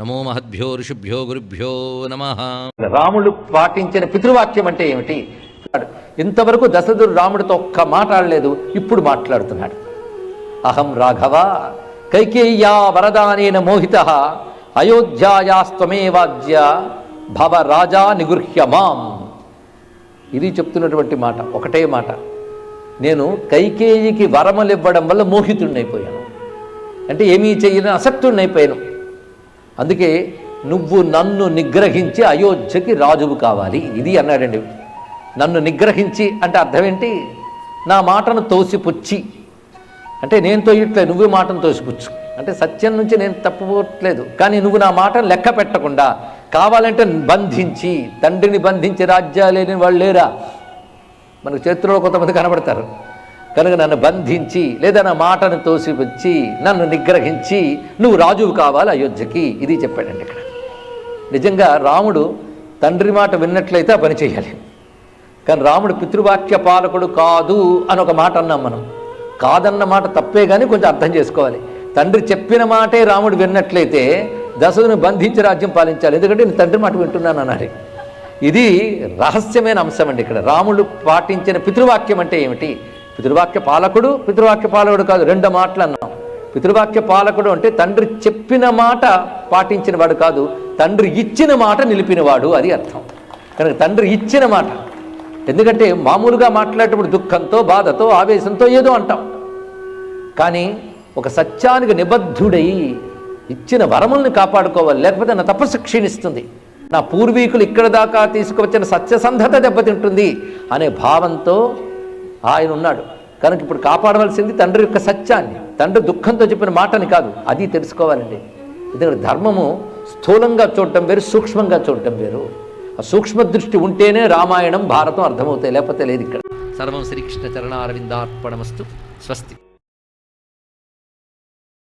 నమో మహద్భ్యో ఋషిభ్యో గురుభ్యో నమ. రాముడు పాటించిన పితృవాక్యం అంటే ఏమిటి? ఇంతవరకు దశరథుడు రాముడితో ఒక్క మాట్లాడలేదు ఇప్పుడు మాట్లాడుతున్నాడు. అహం రాఘవ కైకేయ్యా వరదానేన మోహిత అయోధ్యాయాస్త్వమేవాజ్య భవ రాజా నిగృహ్య మాం. ఇది చెప్తున్నటువంటి మాట ఒకటే మాట. నేను కైకేయికి వరములు ఇవ్వడం వల్ల మోహితుడినైపోయాను. అంటే ఏమీ చెయ్యని అసక్తుడినైపోయాను. అందుకే నువ్వు నన్ను నిగ్రహించి అయోధ్యకి రాజువు కావాలి. ఇది అన్నాడండి. నన్ను నిగ్రహించి అంటే అర్థం ఏంటి నా మాటను తోసిపుచ్చి. అంటే నేను తోయట్లే నువ్వే మాటను తోసిపుచ్చు. అంటే సత్యం నుంచి నేను తప్పుకోవట్లేదు. కానీ నువ్వు నా మాటను లెక్క పెట్టకుండా కావాలంటే బంధించి తండ్రిని బంధించి రాజ్యాలు లేని వాళ్ళు లేరా? మనకు చరిత్రలో కొంతమంది కనబడతారు. కనుక నన్ను బంధించి లేదా నా మాటను తోసిపుచ్చి నన్ను నిగ్రహించి నువ్వు రాజువు కావాలి అయోధ్యకి. ఇది చెప్పాడండి ఇక్కడ. నిజంగా రాముడు తండ్రి మాట విన్నట్లయితే ఆ పని చేయాలి కానీ రాముడు పితృవాక్య పాలకుడు కాదు అని ఒక మాట అన్నాం మనం. కాదన్న మాట తప్పే కానీ కొంచెం అర్థం చేసుకోవాలి. తండ్రి చెప్పిన మాటే రాముడు విన్నట్లయితే దశను బంధించి రాజ్యం పాలించాలి. ఎందుకంటే నేను తండ్రి మాట వింటున్నాను అన్నారు ఇది రహస్యమైన అంశం అండి ఇక్కడ. రాముడు పాటించిన పితృవాక్యం అంటే ఏమిటి? పితృవాక్య పాలకుడు పితృవాక్య పాలకుడు కాదు రెండు మాటలు అన్నాం. పితృవాక్య పాలకుడు అంటే తండ్రి చెప్పిన మాట పాటించిన వాడు కాదు తండ్రి ఇచ్చిన మాట నిలిపినవాడు అది అర్థం. కనుక తండ్రి ఇచ్చిన మాట ఎందుకంటే మామూలుగా మాట్లాడేటప్పుడు దుఃఖంతో బాధతో ఆవేశంతో ఏదో అంటాం. కానీ ఒక సత్యానికి నిబద్ధుడై ఇచ్చిన వరముల్ని కాపాడుకోవాలి లేకపోతే నా తపస్సు క్షీణిస్తుంది. నా పూర్వీకులు ఇక్కడ దాకా తీసుకువచ్చిన సత్యసంధత దెబ్బతింటుంది అనే భావంతో ఆయన ఉన్నాడు. కనుక ఇప్పుడు కాపాడవలసింది తండ్రి యొక్క సత్యాన్ని తండ్రి దుఃఖంతో చెప్పిన మాటని కాదు అది తెలుసుకోవాలండి. ఎందుకంటే ధర్మము స్థూలంగా చూడటం వేరు సూక్ష్మంగా చూడటం వేరు. ఆ సూక్ష్మ దృష్టి ఉంటేనే రామాయణం భారతం అర్థమవుతాయి లేకపోతే లేదు ఇక్కడ. సర్వం శ్రీకృష్ణ చరణారవిందార్పణమస్తు స్వస్తి.